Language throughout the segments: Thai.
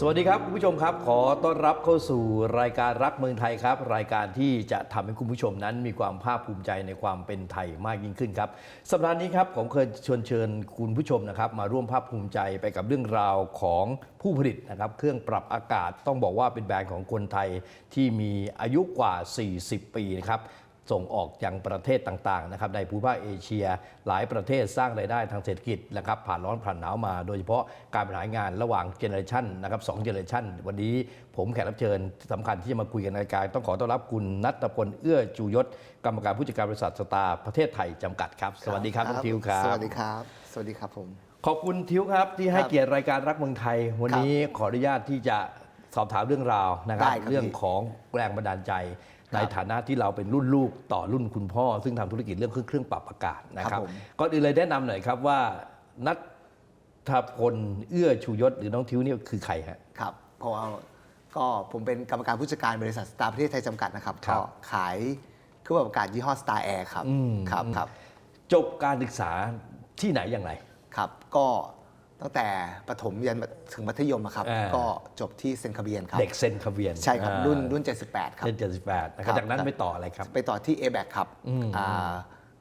สวัสดีครับคุณผู้ชมครับ ขอต้อนรับเข้าสู่รายการรักเมืองไทยครับ รายการที่จะทำให้คุณผู้ชมนั้น มีความภาคภูมิใจในความเป็นไทยมากยิ่งขึ้นครับสัปดาห์นี้ครับผมเคยเชิญเชิญคุณผู้ชมนะครับ มาร่วมภาคภูมิใจไปกับเรื่องราวของผู้ผลิตนะครับ เครื่องปรับอากาศต้องบอกว่าเป็นแบรนด์ของคนไทยที่มีอายุกว่า 40 ปีนะครับ ส่งออกยังประเทศต่างๆนะครับในภูมิภาคเอเชีย หลายประเทศสร้างรายได้ทางเศรษฐกิจนะครับผ่านร้อนผ่านหนาวมา โดยเฉพาะการบริหารงานระหว่างเจเนอเรชันนะครับสองเจเนอเรชันวันนี้ผมแขกรับเชิญสำคัญที่จะมาคุยกันในรายการต้องขอต้อนรับคุณนัทพลเอื้อจูยศ กรรมการผู้จัดการบริษัทสตาร์ประเทศไทยจำกัดครับ สวัสดีครับน้องทิวครับ สวัสดีครับ สวัสดีครับผม ขอบคุณทิวครับที่ให้ครับเกียรติรายการรักเมืองไทย วันนี้ขออนุญาตที่จะสอบถามเรื่องราวนะครับได้ครับเรื่องพี่ของแรงบันดาลใจครับ ในฐานะที่เราเป็นรุ่นลูกต่อรุ่นคุณพ่อ ซึ่งทำธุรกิจเรื่องเครื่องปรับอากาศนะคครัรับบผมก่อนอื่นเลยแนะนำหน่อยครับว่านัทพลเอื้อชูยศหรือน้องทิวนี่คือใครฮะครับเพราะว่าก็ผมเป็นกรรมการผู้จัดการบริษัทสตาร์ประเทศไทยจำกัดนะครับครับก็ขายเครื่องปรับอากาศยี่ห้อ Star Air ครับอืมครับครับจบการศึกษาที่ไหนอย่างไรครับ ก็ ตั้งแต่ประถมยันถึงมัธยมอะครับ อ่า ก็จบที่เซนคาเบียนครับ เด็กเซนคาเวียนใช่ครับ อ่ารุ่นรุ่น 78 ครับเจ็ดสิบแปดนะคครัรับบ จากนั้นครับไปต่ออะไรครับ ไปต่อที่ a b a c ครับอ่า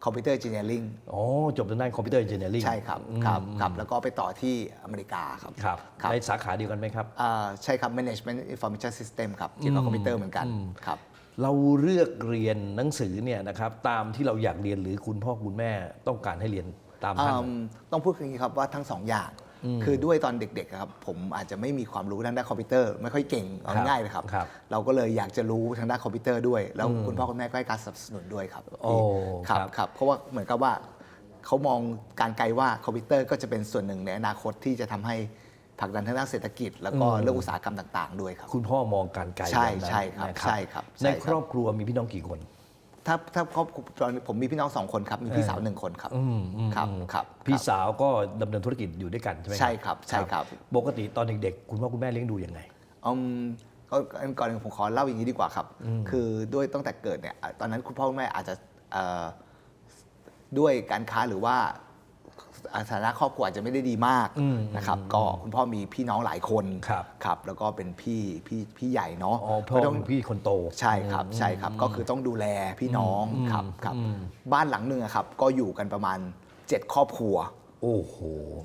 คอมพิวเตอร์ e ิเนียริงอ๋อจบทางด้านคอมพิวเตอร์เอนจิเนียริ่งใช่ครับครับครับ แล้วก็ไปต่อที่อเมริกาครับ ครับครับ ในสาขาเดียวกันไหมครับ อ่าใช่ครับ Management Information System ครับเกี่ยวกับคอมพิวเตอร์เหมือนกันครับ เราเลือกเรียนหนังสือเนี่ยนะครับตามที่เราอยากเรียนหรือคุณพ่อคุณแม่ต้องการให้เรียนตามท่าน อืมต้องพูดอย่างนี้ครับว่าทั้งสองอย่าง คือด้วยตอนเด็กๆอะครับผมอาจจะไม่มีความรู้ทางด้านคอมพิวเตอร์ไม่ค่อยเก่งเอาครับง่ายๆเลยครับ ครับเราก็เลยอยากจะรู้ทางด้านคอมพิวเตอร์ด้วย แล้วคุณพ่อคุณแม่ก็ให้การสนับสนุนด้วยครับโอ้ครับครับครับ เพราะว่าเหมือนกับว่าเขามองการไกลว่าคอมพิวเตอร์ก็จะเป็นส่วนหนึ่งในอนาคตที่จะทำให้ผลักดันทางด้านเศรษฐกิจ แล้วก็เรื่องอุตสาหกรรมต่าง ๆ ด้วยครับ คุณพ่อมองการไกลใช่แบบนั้นใช่ครับนะใช่ครับในใช่ครับ ครอบครัวมีพี่น้องกี่คน ถ้าถ้าครอบครัวตอนนี้ผมมีพี่น้องสองคนครับ มีพี่สาวหนึ่งคนครับ อืมอืมครับอืมครับ พี่ครับสาวก็ดำเนินธุรกิจอยู่ด้วยกันใช่ไหมใช่ครับใช่ครับ ปกติตอนเด็กๆ คุณพ่อคุณแม่เลี้ยงดูยังไง อืมก็ก่อนอื่นผมขอเล่าอย่างนี้ดีกว่าครับ คือด้วยตั้งแต่เกิดเนี่ยตอนนั้นคุณพ่อคุณแม่อาจจะเอ่อด้วยการค้าหรือว่า ฐานะครอบครัวอาจจะไม่ได้ดีมากอืมนะครับก็คุณพ่อมีพี่น้องหลายคนครับครับแล้วก็เป็นพี่พี่พี่ใหญ่เนาะอ๋อพ่อก็ต้องเป็นพี่คนโตใช่ครับใช่ครับก็คือต้องดูแลพี่น้องครับครับบ้านหลังหนึ่งอะครับก็อยู่กันประมาณ 7 ครอบครัวโอ้โห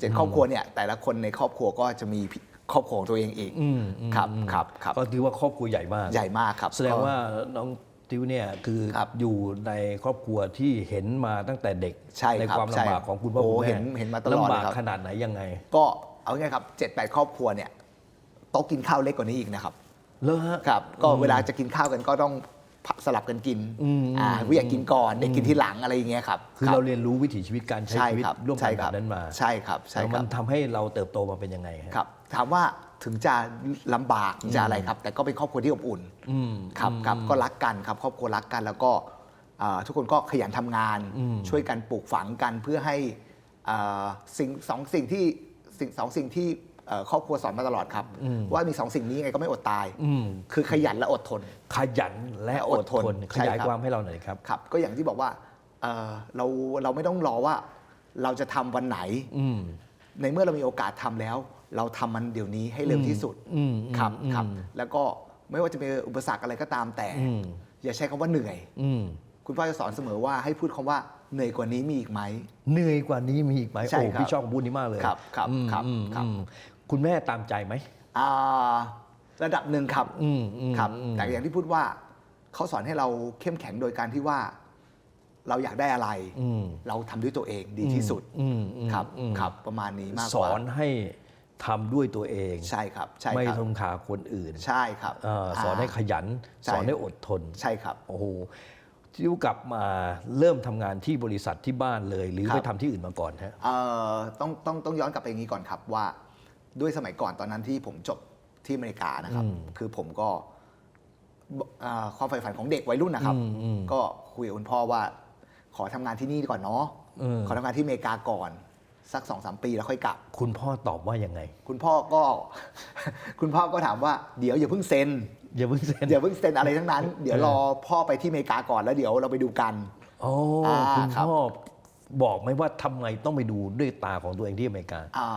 เจ็ดครอบครัวเนี่ยแต่ละคนในครอบครัวก็จะมีพี่ครอบครัวของตัวเองอีกอืมอืมครับอืมครับครับก็ถือว่าครอบครัวใหญ่มากใหญ่มากครับ แสดงก็ว่าน้อง ติวเนี่ยคือครับอยู่ในครอบครัวที่เห็นมาตั้งแต่เด็กใช่ครับความใช่ลำบากของคุณพ่อโอ้คุณแม่เห็นเห็นมาตลอดลำบากเลยครับขนาดไหนยังไง ก็เอาง่ายๆครับเจ็ดแปดครอบครัวเนี่ยโต๊ะกินข้าวเล็กกว่านี้อีกนะครับเลอะฮะครับก็เวลาจะกินข้าวกันก็ต้องสลับกันกินอืมอ่าผู้ใหญ่กินก่อนเด็กกินทีหลังอะไรอย่างเงี้ยครับคือเราเรียนรู้วิถีชีวิตการใช้ใช่ชีวิตครับร่วมกัใช่นแบครับบนั้นมาใช่ครับใช่แล้วคมัรันบทำให้เราเติบโตมาเป็นยังไงฮะครับ ถามว่า ถึงจะลำบากถึงจะอะไรครับ แต่ก็เป็นครอบครัวที่อบอุ่นอืม ครับครับก็รักกันครับครอบครัวรักกันแล้วก็อ่าทุกคนก็ขยันทำงาน อืม ช่วยกันปลูกฝังกันเพื่อให้อ่าสิ่งสองสิ่งที่สิ่งสองสิ่งที่เอ่อครอบครัวสอนมาตลอดครับ ว่ามีสองสิ่งนี้ยังไงก็ไม่อดตาย อืม คือขยันและอดทน ขยันและอดทนอดทนขใช่ยายครับความให้เราหน่อยครับ ครับก็อย่างที่บอกว่าเอ่อเราเราไม่ต้องรอว่าเราจะทำวันไหน อืม ในเมื่อเรามีโอกาสทำแล้ว เราทำมันเดี๋ยวนี้ให้เร็วที่สุดอืมครับอืมครับ แล้วก็ไม่ว่าจะเป็นอุปสรรคอะไรก็ตามแต่อืมอย่าใช้คำว่าเหนื่อยอืมคุณพ่อจะสอนเสมอว่าให้พูดคำว่าเหนื่อยกว่านี้มีอีกไหมเหนื่อยกว่านี้มีอีกไหมใช่โอ้ครับพี่ชอบคำพูดนี้มากเลยครับครับอืมครับอืมครับอืมคุณแม่ตามใจไหมอ่าระดับหนึ่งครับอืมอืมครับอืมแต่อย่างที่พูดว่าเขาสอนให้เราเข้มแข็งโดยการที่ว่า เราอยากได้อะไรอืมเราทำด้วยตัวเองดีที่สุดอืมอืมครับอืมครับ ประมาณนี้มากสกอว่านให้ ทำด้วยตัวเองใช่ครับใช่ไม่ครับทงขาคนอื่นใช่ครับเอ่อสอนให้ขยัน ใช่ สอนให้อดทนใช่ครับ โอ้โหทิวกลับมาเริ่มทำงานที่บริษัทที่บ้านเลย หรือครับ ไปทำที่อื่นมาก่อนฮะ เอ่อต้องต้องต้องย้อนกลับไปอย่างนี้ก่อนครับว่าด้วยสมัยก่อนตอนนั้นที่ผมจบที่อเมริกานะครับ อืมคือผมก็เอ่อความใฝ่ฝันของเด็กวัยรุ่นนะครับ อืมอืมก็คุยกับคุณพ่อว่า ขอทำงานที่นี่ก่อนเนาะอืม ขอทำงานที่อเมริกาก่อน สักสองสามปีแล้วค่อยกลับ คุณพ่อตอบว่ายังไง คุณพ่อก็ คุณพ่อก็ถามว่าเดี๋ยวอย่าเพิ่งเซ็นอย่าเพิ่งเซ็นอย่าเพิ่งเซ็นอะไรทั้งนั้น เดี๋ยวรอพ่อไปที่อเมริกาก่อนแล้วเดี๋ยวเราไปดูกันโอ้อ่าคุณครับพ่อบอกไหมว่าทำไมต้องไปดูด้วยตาของตัวเองที่อเมริกาอ่า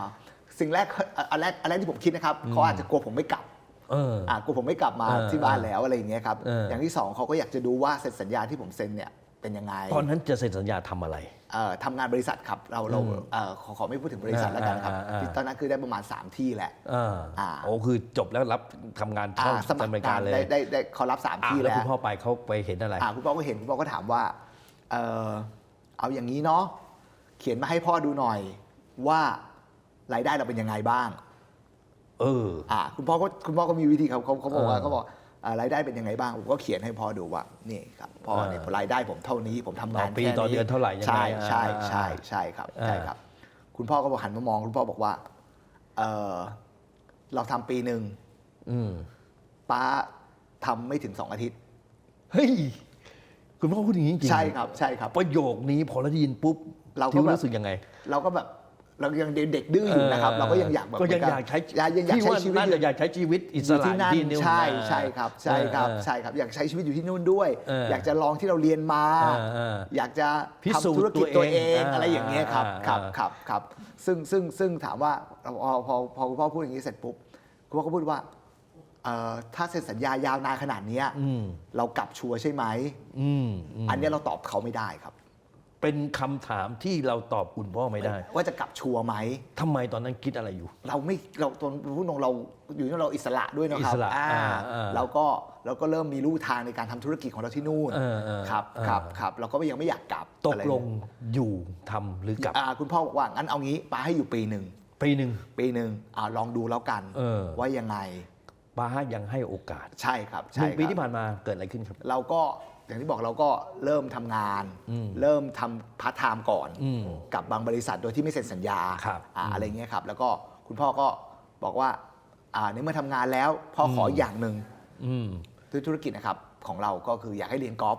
สิ่งแรกอะอันแรกอันแรกที่ผมคิดนะครับเขาอาจจะกลัวผมไม่กลับเอออะกลัวผมไม่กลับมาเออที่บ้านแล้วอะไรอย่างเงี้ยครับเออออย่างที่สองเขาก็อยากจะดูว่าเซ็นสัญญาที่ผมเซ็นเนี่ยเป็นยังไงตอนนั้นจะเซ็นสัญญาทำอะไรเอ่อ ทำงานบริษัทครับ เราเราอืมเอ่อขอขอไม่พูดถึงบริษัทแล้วกันครับอ่าอ่าอ่า ที่ตอนนั้นคือได้ประมาณ 3 ที่แหละ อ่าอ่า โอ้คือจบแล้วรับทำงานเข้าอ่าสมัคดำรเนินงาการนเลยได้ได้ได้เขารับสามอ่าที่แล้วแล้วคุณพ่อไปเขาไปเห็นอะไร อ่าคุณพ่อก็เห็นคุณพ่อก็ถามว่าเออเอาอย่างนี้เนาะเขียนมาให้พ่อดูหน่อยว่ารายได้เราเป็นยังไงบ้าง เออ อ่าคุณพ่อก็คุณพ่อก็มีวิธีเขาเขาเขาบอกว่าเออเขาบอกอ่า รายได้เป็นยังไงบ้างผมก็เขียนให้พ่อดูว่านี่ครับพ่อเนี่ยเออรายได้ผมเท่านี้ผมทำงานต่อปีแค่ต่อเดือนเท่าไหร่ยังไงใช่ใช่อ่าใช่ใช่ครับอ่าใช่ครับ คุณพ่อก็บอกหันมามองคุณพ่อบอกว่าเออเราทำปีหนึ่งอืมป้าทำไม่ถึงสองอาทิตย์เฮ้ยคุณพ่อพูดอย่างนี้จริงๆใช่ครับใช่ครับประโยคนี้พอเราได้ยินปุ๊บเราก็ทิวแบบรู้สึกยังไง เราก็แบบ เรายังเด็กๆดื้ออยู่นะครับ เราก็ยังอยากแบบก็ยังเหมืนนอยากใช้ยังอยากพี่ใช้ว่าชีวิตน่าอยู่จะอยากใช้ชีวิตอิสอยู่ระที่นั่นที่นู่นใช่นะใช่ครับใช่ครับเออใช่ครับ อยากใช้ชีวิตอยู่ที่นู่นด้วยเอออยากจะลองที่เราเรียนมาเออเอออยากจะพิสูจน์ทำธุรกิจตัวเองตัวเองอะไรอย่างเงี้ยครับอ่าครับอ่าครับครับซึ่งซึ่งซึ่งถามว่าพอพอพอคุณพ่อพูดอย่างนี้เสร็จปุ๊บคุณพ่อก็พูดว่าเอ่อถ้าเซ็นสัญญายาวนานขนาดเนี้ยอืมเรากลับชัวร์ใช่ไหมอืมมอันเนี้ยเราตอบเขาไม่ได้ครับ เป็นคำถามที่เราตอบคุณพ่อไม่ได้ว่าจะกลับชัวร์ไหม ทำไมตอนนั้นคิดอะไรอยู่ เราไม่เราตอนพูดตรงเราอยู่ที่เราอิสระด้วยนะครัอิสระอ่าอ่าอ่าเราก็เราก็เริ่มมีลู่ทางในการทำธุรกิจของเราที่นู่นเออเออครับเออ ครับครับเราก็ยังไม่อยากกลับตกอะไรลงอยู่ทำหรือกลับ อ่าคุณพ่อบอกว่างั้นเอางี้ป้าให้อยู่ปีหนึ่งปีหนึ่ง ปีหนึ่งอ่าลองดูแล้วกันเออ ว่ายังไงป้ายังให้โอกาสใช่ครับหใช่นึ่งปีครับที่ผ่านมาเกิดอะไรขึ้นครับ เราก็ อย่างที่บอกเราก็เริ่มทำงานอืมเริ่มทำพาร์ทไทม์ก่อน อืม กับบางบริษัทโดยที่ไม่เซ็นสัญญาครับอ่าอืมอะไรเงี้ยครับ แล้วก็คุณพ่อก็บอกว่าอ่าในเมื่อทำงานแล้วพ่อขออืมอย่างหนึ่งอืม ด้วยธุรกิจนะครับของเราก็คืออยากให้เรียนกอล์ฟ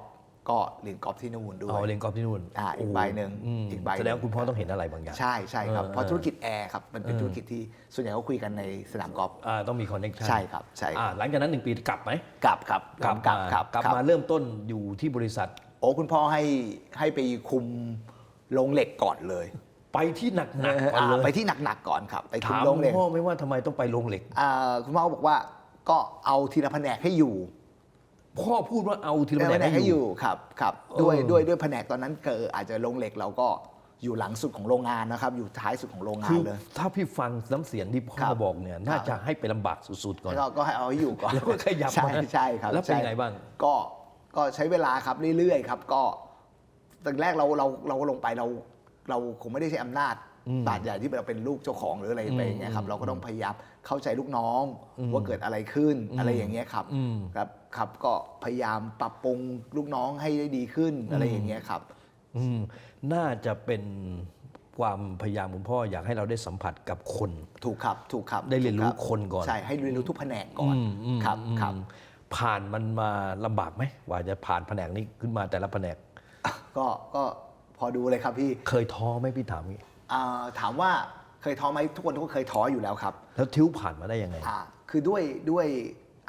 ก็เรียนกอล์ฟที่นู่นด้วยเอาเรียนกอล์ฟที่นู่นอ่าอีกโใบหนึ่งมอีกใบหนึ่งแสดงว่าคุณพ่อต้องเห็นอะไรบางอย่าง ใช่ใช่ครับเออเพราะธุรกิจแอร์ครับมันเป็นเออธุรกิจที่ส่วนใหญ่เขาคุยกันในสนามกอล์ฟอ่าต้องมีคอนเนคชั่นใช่ครับใช่ครับหลังจากนั้นหนึ่งปีกลับไหมกลับครับกลับกลับมาครับกลับครับมาเริ่มต้นอยู่ที่บริษัท โอ้คุณพ่อให้ให้ไปคุมโรงเหล็กก่อนเลยไปที่หนักหนักๆก่อนอ่าเลยไปที่หนักๆก่อนครับไปคุมถามโรงเหล็กพ่อไหม่ว่าทำไมต้องไปโรงเหล็กอ่าคุณพ่อก็บอกว่าก็เอาทีละแผนกให้อยู่ พ่อพูดว่าเอาทีทีละละแผแผนนกกให้ให้ออยู่ยู่ครับครับด้วยเออด้วยด้วยแผนกตอนนั้นเกิดอาจจะโรงเหล็กเราก็อยู่หลังสุดของโรงงานนะครับ อยู่ท้ายสุดของโรงงาคืนอเลย ถ้าพี่ฟังน้ำเสียงที่พ่อครับบอกเนี่ย น่าจะให้ไปลำบากสุดๆก่อนแล้วก็ให้เอาให้อยู่ก่อนแล้วก็ขยับใช่มาใช่ครับแล้วเป็นใช่ไงบ้าง ก็ก็ใช้เวลาครับเรื่อยๆครับ ก็ตอนแรกเราเราเราลงไปเรา เราคงไม่ได้ใช้อำนาจ อืมบาดใหญ่ที่เราเป็นลูกเจ้าของหรืออะไรไปอย่างเงี้ยครับอืมเราก็ต้องพยายามเข้าใจลูกน้องอืมว่าเกิดอะไรขึ้นอืมอะไรอย่างเงี้ยครับอืมครับครับก็พยายามปรับปรุงลูกน้องให้ได้ดีขึ้นอะไรอย่างเงี้ยครับอืมน่าจะเป็นความพยายามคุณพ่ออยากให้เราได้สัมผัสกับคน ถูกครับถูกครับได้เรียนรู้ถูกบคนก่อนใช่ให้เรียนรู้ทุกแผนกก่อนอืมอืมครับอืมครับผ่านมันมาลำบากไหมว่าจะผ่านแผนกนี้ขึ้นมาแต่ละแผนก ก็ก็พอดูเลยครับพี่เคยท้อไหมพี่ถามงี้ อ่าถามว่าเคยท้อไหมทุกคนก็เคยท้ออยู่แล้วครับแล้วทิวผ่านมาได้ยังไง อ่าคือด้วยด้วย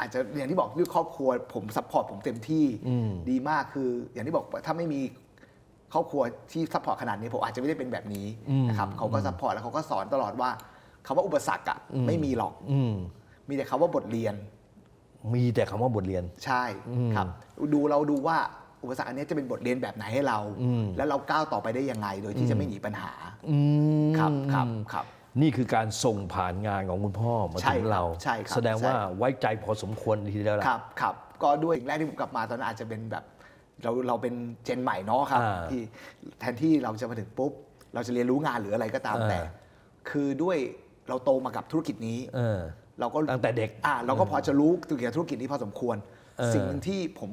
อาจจะอย่างที่บอกด้วยครอบครัวผมซัพพอร์ตผมเต็มที่อืม ดีมากคือ อย่างที่บอกถ้าไม่มีครอบครัวที่ซัพพอร์ตขนาดนี้ผมอาจจะไม่ได้เป็นแบบนี้อืมนะครับเขาก็ซัพพอร์ตแล้วเขาก็สอนตลอดว่าคำว่าอุปสรรคอะอืมไม่มีหรอกอืมมีแต่คำว่าบทเรียน มีแต่คำว่าบทเรียน ใช่อืมครับ ดูเราดูว่า อุปสรรคอันนี้จะเป็นบทเรียนแบบไหนให้เราอืมแล้วเราก้าวต่อไปได้ยังไง โดยที่จะไม่หนีปัญหาอืมครับครับครับ นี่คือการส่งผ่านงานของคุณพ่อมาใช่ถึงครับเรา ใช่ครับแสดงว่าใช่ไว้ใจพอสมควรทีเดียวละครับครับก็ด้วยสิ่งแรกที่ผมกลับมาตอนนั้นอาจจะเป็นแบบเราเราเป็นเจนใหม่เนาะครับอ่าที่แทนที่เราจะมาถึงปุ๊บ เราจะเรียนรู้งานหรืออะไรก็ตามเออแต่ คือด้วยเราโตมากับธุรกิจนี้เออเราก็ตั้งแต่เด็กอ่าเราก็พอจะรู้เกี่ยวกับธุรกิจนี้พอสมควรเออสิ่งหนึ่งที่ผม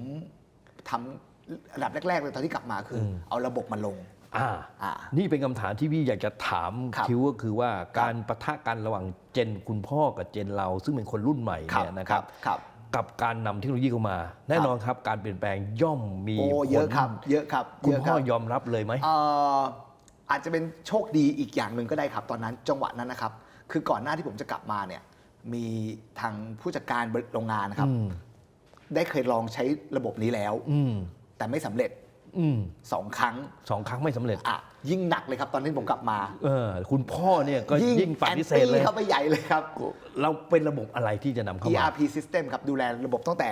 ทำ อันดับแรก ๆ เลยตอนที่กลับมาคืออมเอาระบบมาลง อ่า อ่า นี่เป็นคำถามที่พี่อยากจะถามครับทิวก็คือว่าการประทะกันระหว่างเจนคุณพ่อกับเจนเรา ซึ่งเป็นคนรุ่นใหม่เนี่ยนะครับ ครับ กับการนำเทคโนโลยีเข้ามา แน่นอนครับการเปลี่ยนแปลงย่อมมีโอ้ผลเยอะครับ เยอะครับคุณเยอะพ่คอรับยอมรับเลยไหม เอ่ออาจจะเป็นโชคดีอีกอย่างหนึ่งก็ได้ครับ ตอนนั้นจังหวะนั้นนะครับ คือก่อนหน้าที่ผมจะกลับมาเนี่ยมีทางผู้จัดการโรงงานนะครับ อืม ได้เคยลองใช้ระบบนี้แล้ว อืม แต่ไม่สำเร็จอืมสองครั้งสองครั้งไม่สำเร็จ อะยิ่งหนักเลยครับ ตอนนี้ผมกลับมาเออ คุณพ่อเนี่ยก็ยิ่งปฏิเสธแอนเลยตี้เข้าไปใหญ่เลยครับ เราเป็นระบบอะไรที่จะนำเข้ามา ERP system ครับ ดูแลระบบตั้งแต่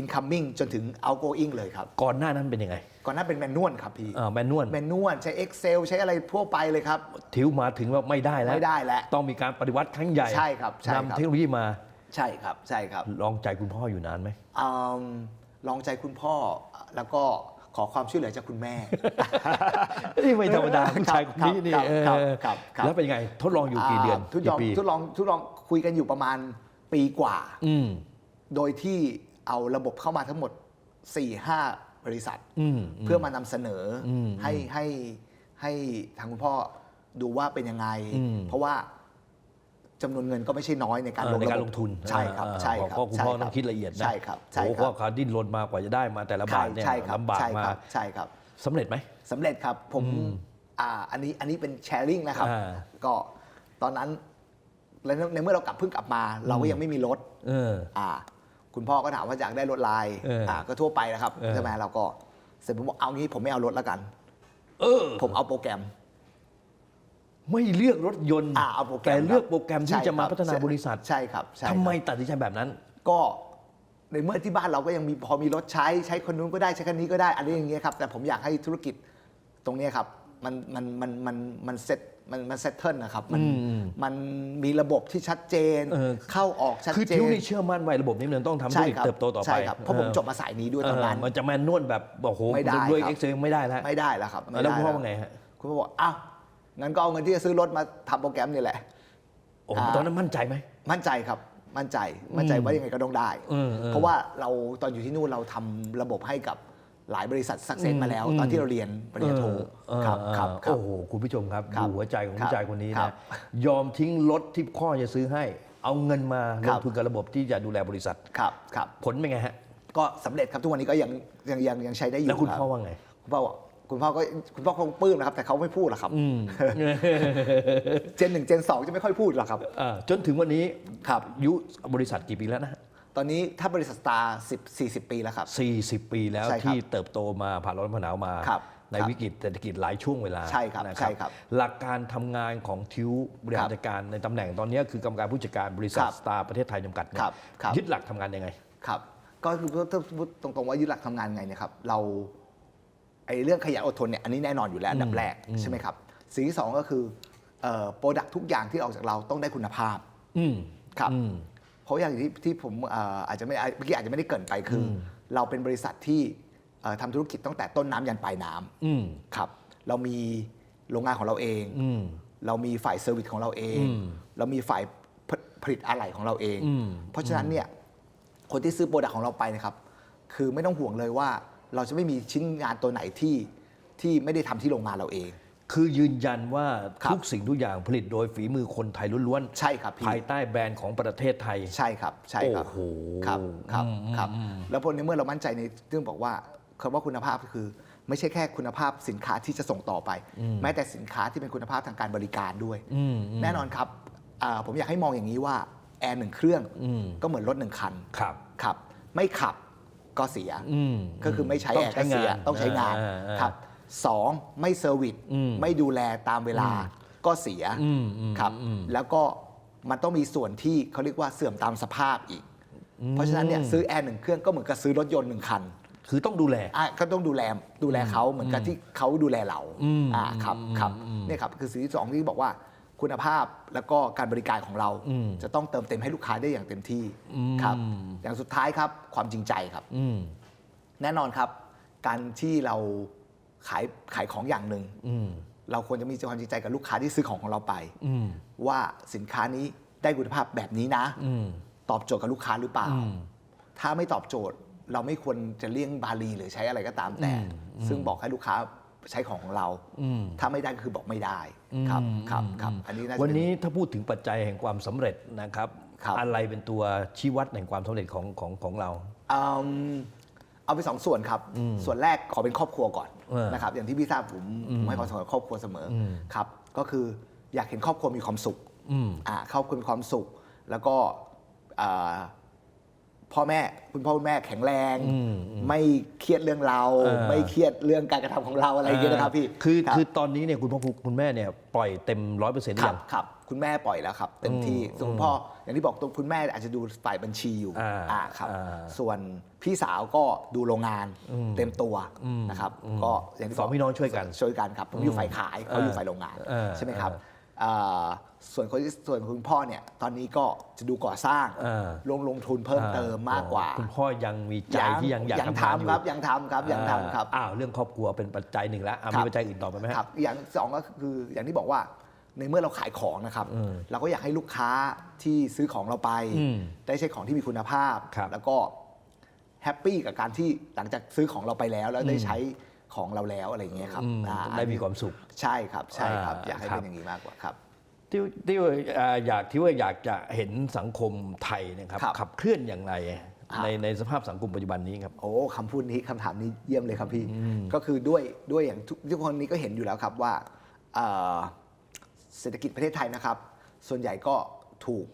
incoming จนถึง outgoing เลยครับ ก่อนหน้านั้นเป็นยังไงก่อนหน้าเป็นแมนนวลครับพี่อ่าแมนนวลแมนนวลใช้ Excel ใช้อะไรทั่วไปเลยครับทิวมาถึงว่าไม่ได้แล้ว ไม่ได้แล้ว ต้องมีการปฏิวัติครั้งใหญ่ใช่ครับใช่ครับ นำเทคโนโลยีมาใช่ครับ ใช่ครับลองใจคุณพ่ออยู่นานไหม อืม ลองใจคุณพ่อแล้วก็ขอความช่วยเหลือจากคุณแม่ นี่ไม่ธรรมดาผู้ชายคนนี้นี่ครับเออครับครับครับแล้วเป็นยังไงทดลองอยู่กี่เดือนาทดลองกี่ปีทดลองทดลองคุยกันอยู่ประมาณปีกว่า อืมโดยที่เอาระบบเข้ามาทั้งหมด4-5บริษัทอืมเพื่อมานำเสนออมให้ให้ให้ทางคุณพ่อดูว่าเป็นยังไงอืมเพราะว่า จำนวนเงินก็ไม่ใช่น้อยในการเออลงในการระบบลงทุนใช่ครับอ่าใช่ครับเพราะคุณใช่พ่อรับต้องคิดละเอียดนะใช่ครับใช่โอ้คโหรับเขาดิ้นรนมากว่าจะได้มาแต่ละบาทเนี่ยใช่ครับลำบากใช่มาครักบใช่ครับสำเร็จไหมสำเร็จครับผมอ่าอันนี้อันนี้เป็นแชร์ลิงนะครับอ่าก็ตอนนั้นแล้วในเมื่อเรากลับเพิ่งกลับมา เราก็ยังไม่มีรถเอออ่า คุณพ่อก็ถามว่าอยากได้รถลายเอออ่อ่าก็ทั่วไปนะครับเออใช่ไหมเราก็เสร็จผมบอกเอางี้ผมไม่เอารถแล้วกัน เออ ผมเอาโปรแกรม ไม่เลือกรถยนต์อ่าเอาโปรแกรมแต่เลือกโปรแกรมที่ใช่จะมาครับพัฒนาบริษัทใช่ครับใช่ครับ ทำไมตัดสินใจแบบนั้น ก็ในเมื่อที่บ้านเราก็ยังมีพอมีรถใช้ใช้คนนู้นก็ได้ใช้คนนี้ก็ได้อันนี้อย่างเงี้ยครับแต่ผมอยากให้ธุรกิจตรงเนี้ยครับมันมันมันมันมันเซ็ตมันมันเซตเทิลนะครับมันอืมมันมีระบบที่ชัดเจนเออ เข้าออกชัดคือเจทิวนนี่เชื่อมั่นไว้ระบบนี้มันต้องทำธุรกิจครับเติบโตต่อไปใช่ครับเพราะผมออจบมาสายนี้ด้วยตอนนั้น เมันจะแมนนวลแบบโอ้โหไม่ได้ด้วยครับ เอ็กเซลไม่ได้แล้ว ไม่ได้แล้วครับไม่แล้วได้คุณพ่อว่าไงฮะ คุณพ่อบอกอ้าว งั้นก็เอาเงินที่จะซื้อรถมาทำโปรแกรมนี่แหละโอ้โหอ่า ตอนนั้นมั่นใจไหม มั่นใจครับ มั่นใจ มั่นใจว่ายังไงก็ต้องได้ เออเออเพราะว่าเราตอนอยู่ที่นู่นเราทำระบบให้กับหลายบริษัทสักเซนมาแล้ว อืม ตอนที่เราเรียนปริญญาโทเออครับเออครับครับ โอ้โห คุณผู้ชมครับครับดูหัวใจของครับผู้ชายคนนี้ครันะบยอมทิ้งรถที่พ่อจะซื้อให้ เอาเงินมาคลรังบ ทุนกับระบบที่จะดูแลบริษัท ครับครับ ผลเป็นไงฮะ ก็สำเร็จครับทุกวันนี้ก็ยังยังยังยังใช้ได้อยู่แล้วคุณรับพ่อว่าไง คุณพ่อบอก คุณพ่อก็คุณพ่อคงปลื้มนะครับ แต่เขาไม่พูดหรอกครับ อืม เจนหนึ่งเจนสองจะไม่ค่อยพูดหรอกครับ อ่าจนถึงวันนี้ครับยุบริษัทกี่ปีแล้วนะ ตอนนี้ถ้าบริษัทสตาร์สิบสี่สิบปีแล้วครับ 40 ปีแล้วใช่ครับที่เติบโตมาผ่านร้อนผ่านหนาวมา ครับในครับวิกฤตเศรษฐกิจหลายช่วงเวลาใช่ครับนะใช่ครับหลักการทำงานของทิวบริหารครับจัดการในตำแหน่งตอนนี้คือกรรมการผู้จัดการบริษัทครับสตาร์ประเทศไทยจำกัดเนี่ยครับครับ ยึดหลักทำงานยังไง ครับ ก็คือถ้าพูดตรงๆว่ายึดหลักทำงานไงเนี่ยครับ เรา ไอ้เรื่องขยันอดทนเนี่ยอันนี้แน่นอนอยู่แล้วอันดับแรกใช่ไหมครับสิ่งที่สองก็คือโปรดักทุกอย่างที่ออกจากเราต้องได้คุณภาพอืมครับอืมเพราะอย่างที่ที่ผมเอ่ออาจจะไม่เมื่อกี้อาจจะไม่ได้เกรินไปคืออเราเป็นบริษัทที่เอ่อทำธุรกิจตั้งแต่ต้นน้ำยันปลายน้ำอืมครับ เรามีโรงงานของเราเองอืมเรามีฝ่ายเซอร์วิสของเราเองอืมเรามีฝ่ายผผลิตอะไหล่ของเราเองอืมเพราะฉะนั้นเนี่ยคนที่ซื้อโปรดักต์ของเราไปนะครับ คือไม่ต้องห่วงเลยว่า เราจะไม่มีชิ้นงานตัวไหนที่ที่ไม่ได้ทำที่โรงงานเราเอง คือยืนยันว่าครับทุกสิ่งทุกอย่างผลิตโดยฝีมือคนไทยล้วนใช่ครับพี่ภายใต้แบรนด์ของประเทศไทย ใช่ครับ ใช่ครับโอ้โหครับครับอืมครับอืมแล้วพอในเมื่อเรามั่นใจในเรื่องบอกว่าคำว่าคุณภาพก็คือไม่ใช่แค่คุณภาพสินค้าที่จะส่งต่อไป แม้แต่สินค้าที่เป็นคุณภาพทางการบริการด้วยอืมแน่นอนครับอ่าผมอยากให้มองอย่างนี้ว่าแอร์หนึ่งเครื่องอืมก็เหมือนรถหนึ่งคันครับขับ ไม่ขับ ก็เสียอืมก็คือไม่ใช้ต้อแองร์ใช้ก็เสียงานต้องใช้งานอ่าอ่าครับสองไม่เซอร์วิสอืมไม่ดูแลตามเวลาก็เสียอืมอืมครับอืมแล้วก็มันต้องมีส่วนที่เขาเรียกว่าเสื่อมตามสภาพอีก เพราะฉะนั้นเนี่ยซื้อแอร์หนึ่งเครื่องก็เหมือนกับซื้อรถยนต์หนึ่งคัน คือต้องดูแลอะก็ต้องดูแลดูแลเขาเหมือนกับที่เขาดูแลเราอืมอ่าครับอืมครับอืมเนี่ยครับคือสิ่งที่สองที่บอกว่า คุณภาพแล้วก็การบริการของเรา อืม จะต้องเติมเต็มให้ลูกค้าได้อย่างเต็มที่อืมครับ อย่างสุดท้ายครับความจริงใจครับ อืม แน่นอนครับ การที่เราขายขายของอย่างหนึ่งอืม เราควรจะมีความจริงใจกับลูกค้าที่ซื้อของของเราไป อืม ว่าสินค้านี้ได้คุณภาพแบบนี้นะ อืม ตอบโจทย์กับลูกค้าหรือเปล่า อืมถ้าไม่ตอบโจทย์ เราไม่ควรจะเลี่ยงบาลีหรือใช้อะไรก็ตามแต่อืมซึ่งบอกให้ลูกค้า ใช้ของของเราอืมถ้าไม่ได้ก็คือบอกไม่ได้ครับอืมครับอืมครับอันนี้น่าจะวันเป็นี้ถ้าพูดถึงปัจจัยแห่งความสำเร็จนะครับครับ อะไรเป็นตัวชี้วัดแห่งความสำเร็จของของของเราอืมเอาไปสองส่วนครับ ส่วนแรกขอเป็นครอบครัวก่อนเออนะครับอย่างที่พี่ทราบผมผมให้ความสำคัญกับครอบครัวเสมออมครับก็คืออยากเห็นครอบครัวมีความสุขอืมอ่าครอบครัวมีความสุข แล้วก็อ่า พ่อแม่คุณพ่อคุณแม่แข็งแรงอืมอืมไม่เครียดเรื่องเราเออไม่เครียดเรื่องการกระทำของเราอะไรอย่างเงี้ยนะครับพี่คือรับคือตอนนี้เนี่ยคุณพ่อคุณแม่เนี่ยปล่อยเต็มร้อยเปอร์เซ็นต์หรือครัยับงครับคุณแม่ปล่อยแล้วครับเต็มที่อืมส่วนคุณพ่ออย่างที่บอกตัวคุณแม่อาจจะดูฝ่ายบัญชีอยู่อ่าครับอ่าส่วนพี่สาวก็ดูโรงงานอืมเต็มตัวอืมนะครับอืมก็อย่างที่สองพี่น้องช่วยกันช่วยกันครับผมอยู่ฝ่ายขายเขาอยู่เออฝ่ายโรงงานเออใช่ไหมครับเออเอ่อ ส่วนคนที่ส่วนคุณพ่อเนี่ยตอนนี้ก็จะดูก่อสร้างเออลงลงทุนเพิ่มเติมมากกว่าคุณพ่อยังมีใจที่ยังอยากยังทำงานอยู่ทำครับยังทำครับยังทำครับ อ้าวเรื่องครอบครัวเป็นปัจจัยหนึ่งแล้วอะครัมีบ ปัจจัยอื่นต่อไปไหมฮะ ครับอย่างสองก็คืออย่างที่บอกว่าในเมื่อเราขายของนะครับ อืมเราก็อยากให้ลูกค้าที่ซื้อของเราไป อืมได้ใช้ของที่มีคุณภาพ ครับแล้วก็แฮปปี้กับการที่หลังจากซื้อของเราไปแล้ว แล้วได้อืมใช้ ของเราแล้วอะไรอย่างเงี้ยครับอืมอ่าได้มีความสุข ใช่ครับใช่ครับอ่าอยากให้ครับเป็นอย่างนี้มากกว่าครับ ที่ที่ว่าอ่าอยากที่ว่าอยากจะเห็นสังคมไทยเนะครับครับขับเคลื่อนอย่างไรอ่าในในสภาพสังคมปัจจุบันนี้ครับ โอ้คำพูดนี้คำถามนี้เยี่ยมเลยครับพี่ ก็คือด้วยด้วยอย่างทุกทุกคนนี้ก็เห็นอยู่แล้วครับว่าเอ่อเศรษฐกิจประเทศไทยนะครับ ส่วนใหญ่ก็ถูก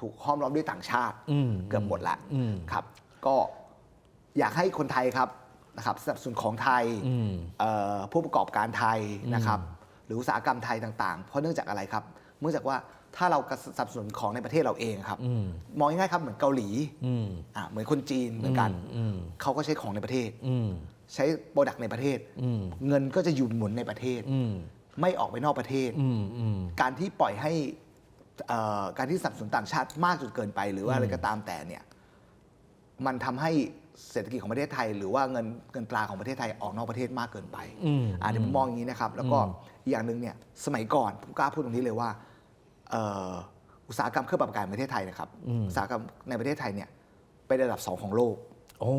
ถูกห้อมล้อมด้วยต่างชาติอืมเกือบหมดละอืม ครับ ก็อยากให้คนไทยครับ นะครับสนับสนุนของไทยอืมเอ่อผู้ประกอบการไทยนะครับหรืออุตสาหกรรมไทยต่างๆ เพราะเนื่องจากอะไรครับ เนื่องจากว่าถ้าเราสนับสนุนของในประเทศเราเองครับอืมมองง่ายๆครับเหมือนเกาหลีอืมอะเหมือนคนจีนเหมือนกันอืมเขาก็ใช้ของในประเทศอืมใช้โปรดักต์ในประเทศอืมเงินก็จะอยู่หมุนในประเทศอืมไม่ออกไปนอกประเทศอืมอืมการที่ปล่อยให้เอ่อการที่สนับสนุนต่างชาติมากจนเกินไป หรือว่าอะไรก็ตามแต่เนี่ย มันทำให้ เศรษฐกิจของประเทศไทย หรือว่าเงินเงินตราของประเทศไทยออกนอกประเทศมากเกินไปอืม อ่าเดี๋ยวผมมองอย่างนี้นะครับ แล้วก็อืมอีกอย่างหนึ่งเนี่ยสมัยก่อนผมกล้าพูดตรงนี้เลยว่าเอ่ออุตสาหกรรมเครื่องปรับอากาศในประเทศไทยนะครับอืม อุตสาหกรรมในประเทศไทยเนี่ยเป็นระดับสองของโลก โอ้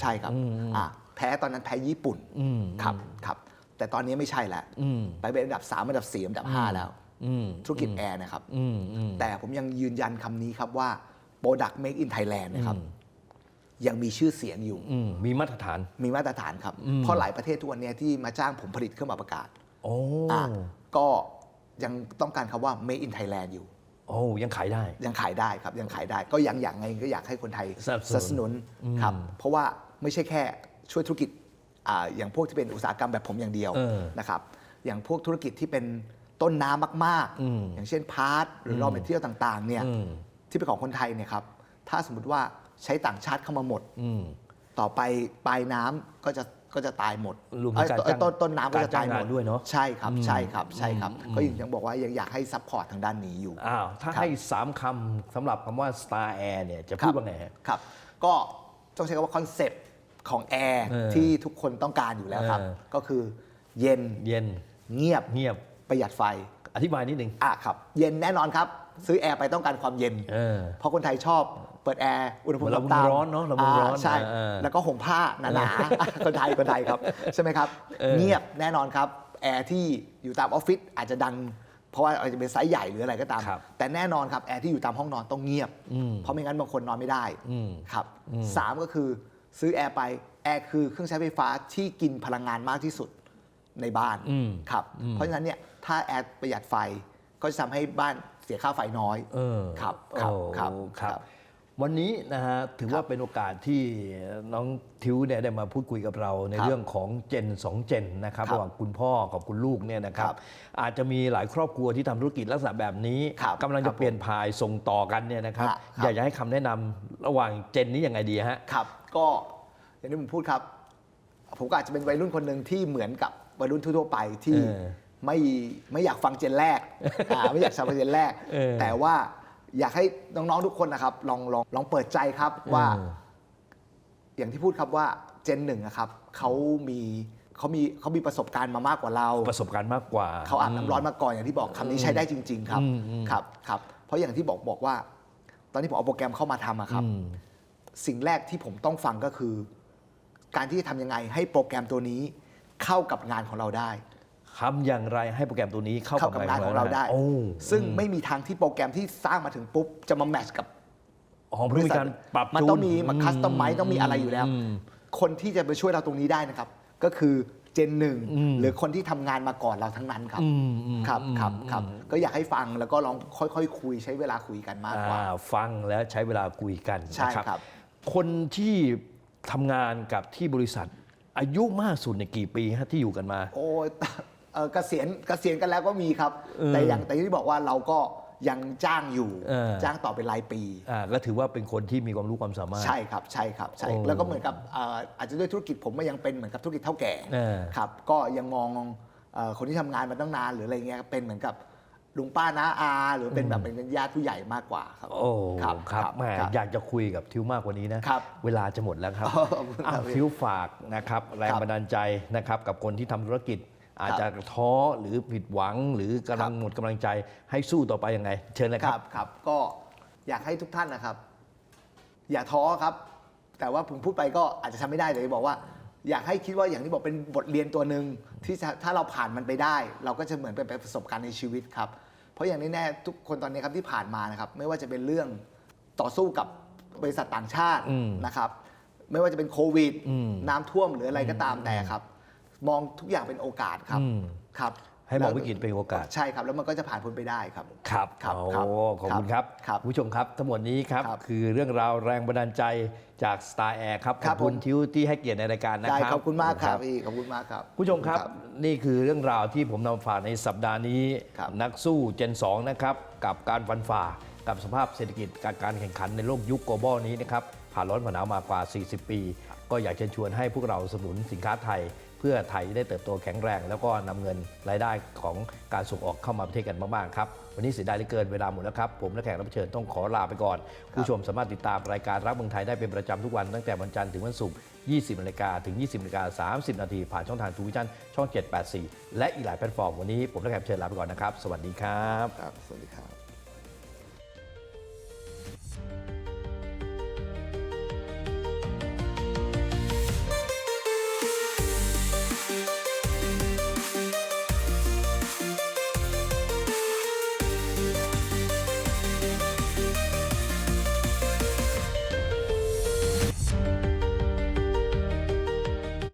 ใช่ครับอืม อ่าแพ้ตอนนั้นแพ้ญี่ปุ่นอืมครับครับ แต่ตอนนี้ไม่ใช่แล้ว อืมไปเป็นอันดับ 3 อันดับ 4 อันดับ 5 แล้ว อืมธุรกิจแอร์นะครับ อืมอืม แต่ผมยังยืนยันคำนี้ครับว่า Product Make in Thailand นะครับ อืม ยังมีชื่อเสียงอยู่อืมมีมาตรฐาน มีมาตรฐานครับอืมเพราะหลายประเทศทุกวันนี้ที่มาจ้างผมผลิตเครื่องปรับอากาศโอ้อะก็ยังต้องการคำว่า Make in Thailand อยู่ โอ้ยังขายได้ ยังขายได้ครับ ยังขายได้ ก็ยังอยากไงก็อยากให้คนไทยสนับสนุนสนับสนุนครับอืมเพราะว่าไม่ใช่แค่ช่วยธุรกิจอ่าอย่างพวกที่เป็นอุตสาหกรรมแบบผมอย่างเดียวเออนะครับ อย่างพวกธุรกิจที่เป็นต้นน้ำมากอืมๆอย่างเช่นพาร์ทหรือรอเมเทียลต่าง ๆ เนี่ยอืมที่เป็นของคนไทยเนี่ยครับ ถ้าสมมติว่า ใช้ต่างชาติเข้ามาหมด อืม ต่อไปปลายน้ำก็จะก็จะตายหมดรวมถึงเอ้ยการเอ้ยจ้างต้นต้นน้ำก็จะตายหมการจ้างดงานด้วยเนอะใช่ครับอืมใช่ครับใช่ครับ อืม ก็ยังบอกว่ายังอยากให้ซัพพอร์ตทางด้านนี้อยู่ อ้าว ถ้าครับ ให้สามคำสำหรับคำว่า Star Air เนี่ยจะพูดว่าไงฮะ ครับ ก็ต้องใช้คำว่าคอนเซปต์ของแอร์เออที่ทุกคนต้องการอยู่แล้วครับ เออ ก็คือเย็นเย็นเงียบเงียบประหยัดไฟอธิบายนิดนึง อะครับ เย็นแน่นอนครับ ซื้อแอร์ไปต้องการความเย็น เออ เพราะคนไทยชอบ เปิดแอร์อุณหภูมิเราต่ำๆร้อนเนอะเราร้อนใช่เออแล้วก็ห่มผ้าหนาๆคนไทยคนไทยครับ ใช่ไหมครับเออเงียบแน่นอนครับ แอร์ที่อยู่ตามออฟฟิศอาจจะดัง เพราะว่าอาจจะเป็นไซส์ใหญ่หรืออะไรก็ตามครับแต่แน่นอนครับแอร์ที่อยู่ตามห้องนอนต้องเงียบอืมเพราะไม่งั้นบางคนนอนไม่ได้อืมครับอืมสามก็คือซื้อแอร์ไปแอร์คือเครื่องใช้ไฟฟ้าที่กินพลังงานมากที่สุดในบ้านอืมครับอืมเพราะฉะนั้นเนี่ยถ้าแอร์ประหยัดไฟก็จะทำให้บ้านเสียค่าไฟน้อยเออครับครับโอ้ครับครับครับ วันนี้นะฮะถือว่าเป็นโอกาสที่น้องทิวเนี่ยได้มาพูดคุยกับเราในครับเรื่องของเจน 2 เจนนะครับครับระหว่างคุณพ่อกับคุณลูกเนี่ยนะครับครับอาจจะมีหลายครอบครัวที่ทำธุรกิจลักษณะแบบนี้ครับกำลังครัจะบเปลี่ยนผ่ายส่งต่อกันเนี่ยนะครับครับอยากจะให้คำแนะนำระหว่างเจนนี้ยังไงดีฮะครับก็อย่างที่ผมพูดครับ ผมก็อาจจะเป็นวัยรุ่นคนหนึ่งที่เหมือนกับวัยรุ่นทั่วๆไปที่เออไม่ไม่อยากฟังเจนแรกอ่าไม่อยากฟังเจนแรกเออแต่ว่า อยากให้น้องๆทุกคนนะครับ ลองลองลองเปิดใจครับว่าเอออย่างที่พูดครับว่าเจนหนึ่งนะครับเขามีเขามีเขามีประสบการณ์มามากกว่าเรา ประสบการณ์มากกว่า เขาอาบน้ำร้อนมาก่อนอย่างที่บอกคำนี้ใช้ได้จริง ๆ ครับอืมอืม ครับครับ เพราะอย่างที่บอกบอกว่า ตอนที่ผมเอาโปรแกรมเข้ามาทำอะครับ อืม สิ่งแรกที่ผมต้องฟังก็คือ การที่จะทำยังไงให้โปรแกรมตัวนี้เข้ากับงานของเราได้ ทำอย่างไรให้โปรแกรมตัวนี้เข้าเข้ากับงานของเราได้ โอ้ซึ่งไม่มีทางที่โปรแกรมที่สร้างมาถึงปุ๊บ จะมาแมทช์กับอ๋อมันต้องมีการปรับมันจูต้องมีมันคัสตอมไมต้องมีอะไรอยู่แล้วมคนที่จะไปช่วยเราตรงนี้ได้นะครับ ก็คือเจนหนึ่งอืมหรือคนที่ทำงานมาก่อนเราทั้งนั้นครับอืมอืมครับอืมครับครับอืมก็อยากให้ฟังแล้วก็ลองค่อยๆ คุยใช้เวลาคุยกันมากกว่า อ่าฟังแล้วใช้เวลาคุยกันใช่นะครับ คนที่ทำงานกับที่บริษัทอายุมากสุดในยกี่ปีฮะที่อยู่กันมา โอ้ย เอ่อเกษียณเกษียณกันแล้วก็มีครับเออแต่อย่างแต่ที่บอกว่าเราก็ยังจ้างอยู่เออ จ้างต่อเป็นรายปี อ่าก็ถือว่าเป็นคนที่มีความรู้ความสามารถ ใช่ครับใช่ครับใช่โอ้แล้วก็เหมือนกับเอ่ออาจจะด้วยธุรกิจผมมันยังเป็นเหมือนกับธุรกิจเท่าแก่เออครับก็ยังมองเอ่อคนที่ทำงานมาตั้งนานหรืออะไรเงี้ยเป็นเหมือนกับลุงป้าน้าอา หรือเป็นแบบเป็นญาติผู้ใหญ่มากกว่าครับ โอ้ครับครับแหมครับอยากจะคุยกับทิวมากกว่านี้นะครับเวลาจะหมดแล้วครับขอบคุณครับอ้าวทิวฝากนะครับแรงครับ บันดาลใจนะครับกับคนที่ทำธุรกิจ อาจจะท้อหรือผิดหวังหรือกำลังครับหมดกำลังใจให้สู้ต่อไปยังไง เชิญเลยคครัรับบครับ ก็อยากให้ทุกท่านนะครับ อย่าท้อครับ แต่ว่าผมพูดไปก็อาจจะทำไม่ได้แต่จะบอกว่า อยากให้คิดว่าอย่างที่บอกเป็นบทเรียนตัวหนึ่งที่จะถ้าเราผ่านมันไปได้ เราก็จะเหมือนเป็นประสบการณ์ในชีวิตครับ เพราะอย่างแน่ๆทุกคนตอนนี้ครับที่ผ่านมานะครับ ไม่ว่าจะเป็นเรื่องต่อสู้กับบริษัทต่างชาติอืมนะครับ ไม่ว่าจะเป็นโควิดอืมน้ำท่วมหรืออะไรก็ตามแต่ครับ มองทุกอย่างเป็นโอกาสครับอืม ครับให้มองแล้วิกฤตเป็นโอกาส ใช่ครับ แล้วมันก็จะผ่านพ้นไปได้ครับ ครับครับโอ้ครับขอบคุณครับครับผู้ชมครับทั้งหมดนี้ครับครับคือเรื่องราวแรงบันดาลใจจาก Star Air ครับคขรัอบบคุณผม ทิวที่ให้เกียรติในรายการนะได้ครับ ขอบคุณมากครับพี่ขอบคุณมากครับ ผู้ชมครับนี่คือเรื่องราวที่ผมนำฝากในสัปดาห์นี้ ครับนักสู้เจน 2 นะครับ กับการฟันฝ่า กับสภาพเศรษฐกิจการการแข่งขันในโลกยุคโกลบอลนี้นะครับ ผ่านร้อนผ่านหนาวมากว่า 40 ปี ก็อยากเชิญชวนให้พวกเราสนับสนุนสินค้าไทยเพื่อไทยได้เติบโตแข็งแรง แล้วก็นำเงินรายได้ของการส่งออกเข้ามาประเทศกันมากๆครับวันนี้เสียดายเหลือเกินเวลาหมดแล้วครับ ผมและแขกรับเชิญต้องขอลาไปก่อน ผู้ชมสามารถติดตามรายการรักเมืองไทยได้เป็นประจำทุกวันตั้งแต่วันจันทร์ถึงวันศุกร์ 20นาฬิกาถึง 20นาฬิกา30 นาทีผ่านช่องทางทูวิชั่นช่อง 784 และอีกหลายแพลตฟอร์มวันนี้ผมและแขกรับเชิญลาไปก่อนนะครับ สวัสดีครับ ครับ สวัสดีครับ